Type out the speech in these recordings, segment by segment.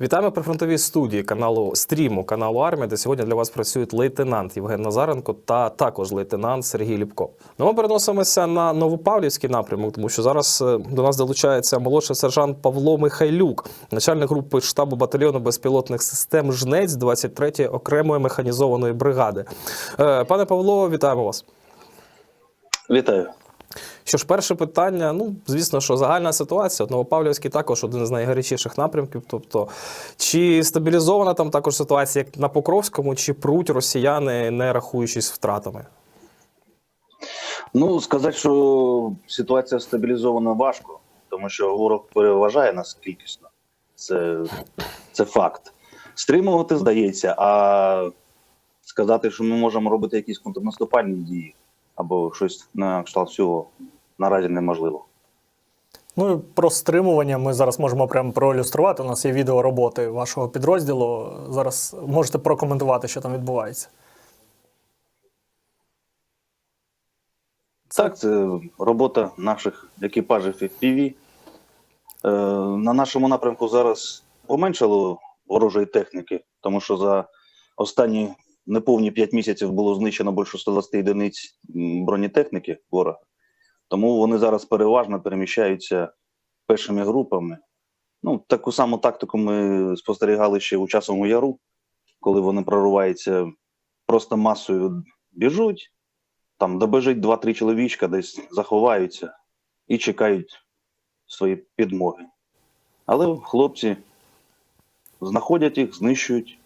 Вітаємо при фронтовій студії каналу стріму каналу Армія, де сьогодні для вас працюють лейтенант Євген Назаренко та також лейтенант Сергій Ліпко. Ну, ми переносимося на Новопавлівський напрямок, тому що зараз е, до нас долучається молодший сержант Павло Михайлюк, начальник групи штабу батальйону безпілотних систем Жнець 23-ї окремої механізованої бригади. Е, Пане Павло, вітаємо вас. Вітаю. Що ж, перше питання, ну звісно, що загальна ситуація. От Новопавлівський також один з найгарячіших напрямків. Тобто, чи стабілізована там також ситуація, як на Покровському, чи пруть росіяни, не рахуючись втратами? Ну, сказати, що ситуація стабілізована важко, тому що ворог переважає нас кількісно. Це, це факт. Стримувати здається, а сказати, що ми можемо робити якісь контрнаступальні дії або щось на кшталт цього наразі неможливо. Ну і про стримування ми зараз можемо прямо проілюструвати. У нас є відео роботи вашого підрозділу. Зараз можете прокоментувати, що там відбувається. Так, це робота наших екіпажів FPV. Е, на нашому напрямку зараз поменшало ворожої техніки, тому що за останні неповні 5 місяців було знищено більше 120 одиниць бронетехніки ворога. Тому вони зараз переважно переміщаються першими групами. Ну, таку саму тактику ми спостерігали ще у часовому яру, коли вони прориваються просто масою біжуть, там добежить два-три чоловічка, десь заховаються і чекають свої підмоги. Але хлопці знаходять їх, знищують,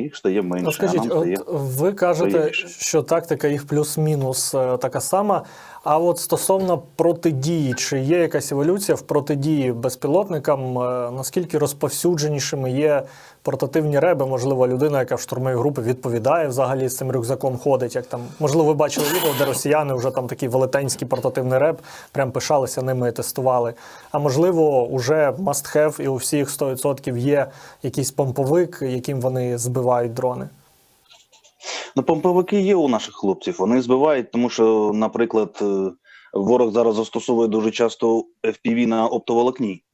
їх стає менше. Скажіть, а нам стає... от ви кажете, приємніше. що тактика їх плюс-мінус е, така сама. А от стосовно протидії, чи є якась еволюція в протидії безпілотникам? Е, Наскільки розповсюдженішими є портативні реби? Можливо, людина, яка в штурмовій групі відповідає взагалі з цим рюкзаком ходить. Як там можливо, ви бачили відео, де росіяни вже там такий велетенський портативний реб, прям пишалися ними і тестували. А можливо, уже must have і у всіх 100% є якийсь помповик, яким вони збивають дрони. Ну, помповики є у наших хлопців. Вони збивають, тому що, наприклад, е, ворог зараз застосовує дуже часто FPV на оптоволокні,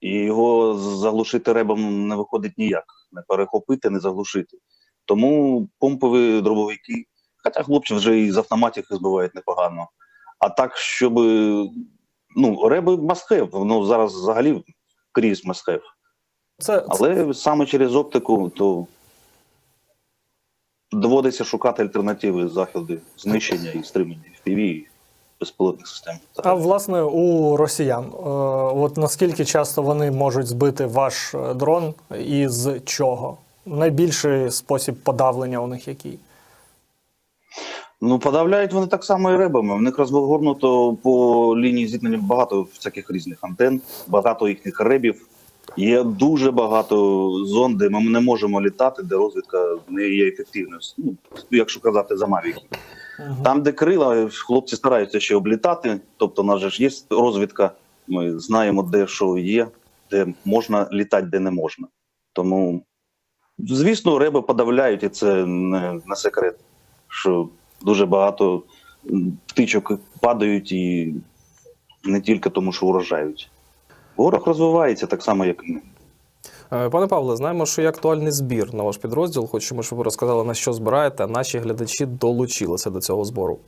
і його заглушити ребом не виходить ніяк. Не перехопити, не заглушити. Тому помпові дробовики, хоча хлопці вже і з автоматів їх збивають непогано. А так, щоб ну, реби мастхев, ну зараз взагалі крізь мастхев. Це, це Але саме через оптику, то доводиться шукати альтернативи заходи знищення і стримання FPV безпілотних систем. А власне у росіян, е, от наскільки часто вони можуть збити ваш е, дрон і з чого? Найбільший спосіб подавлення у них який? Ну, подавляють вони так само і ребами. В них розгорнуто по лінії зіткнення багато всяких різних антен, багато їхніх ребів. Є дуже багато зон, де ми не можемо літати, де розвідка не є ефективною. Ну, якщо казати за Мавіки. Там, де крила, хлопці стараються ще облітати. Тобто, у нас же ж є розвідка. Ми знаємо, де що є, де можна літати, де не можна. Тому, звісно, реби подавляють, і це не, не секрет, що дуже багато птичок падають і не тільки тому, що вражають. Ворог розвивається так само, як і ми. Е, Пане Павле, знаємо, що є актуальний збір на ваш підрозділ. Хочемо, щоб ви розказали, на що збираєте. а Наші глядачі долучилися до цього збору.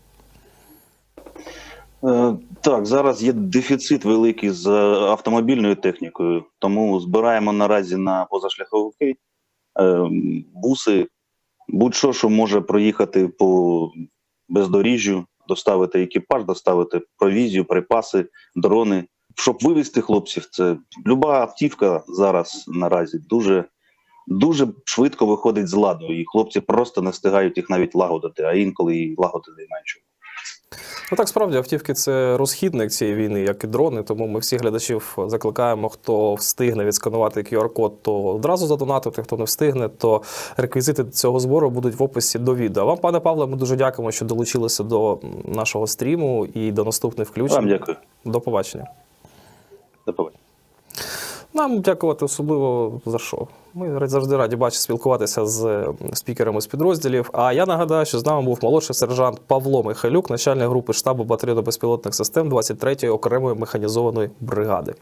Е, Так, зараз є дефіцит великий з автомобільною технікою, тому збираємо наразі на позашляховики, е, буси, будь-що, що може проїхати по бездоріжжю, доставити екіпаж, доставити провізію, припаси, дрони. Щоб вивезти хлопців, це люба автівка зараз наразі дуже, дуже швидко виходить з ладу, і хлопці просто не встигають їх навіть лагодити, а інколи і лагодити менше. Ну так справді автівки це розхідник цієї війни, як і дрони. Тому ми всіх глядачів закликаємо, хто встигне відсканувати QR-код, то одразу задонатити. Хто не встигне, то реквізити цього збору будуть в описі до відео. Вам, пане Павле, ми дуже дякуємо, що долучилися до нашого стріму і до наступних включень. Вам дякую. До побачення. Побачення. Нам дякувати особливо за що. Ми завжди раді бачити спілкуватися з спікерами з підрозділів. А я нагадаю, що з нами був молодший сержант Павло Михайлюк, начальник групи штабу батальйону безпілотних систем 23-ї окремої механізованої бригади.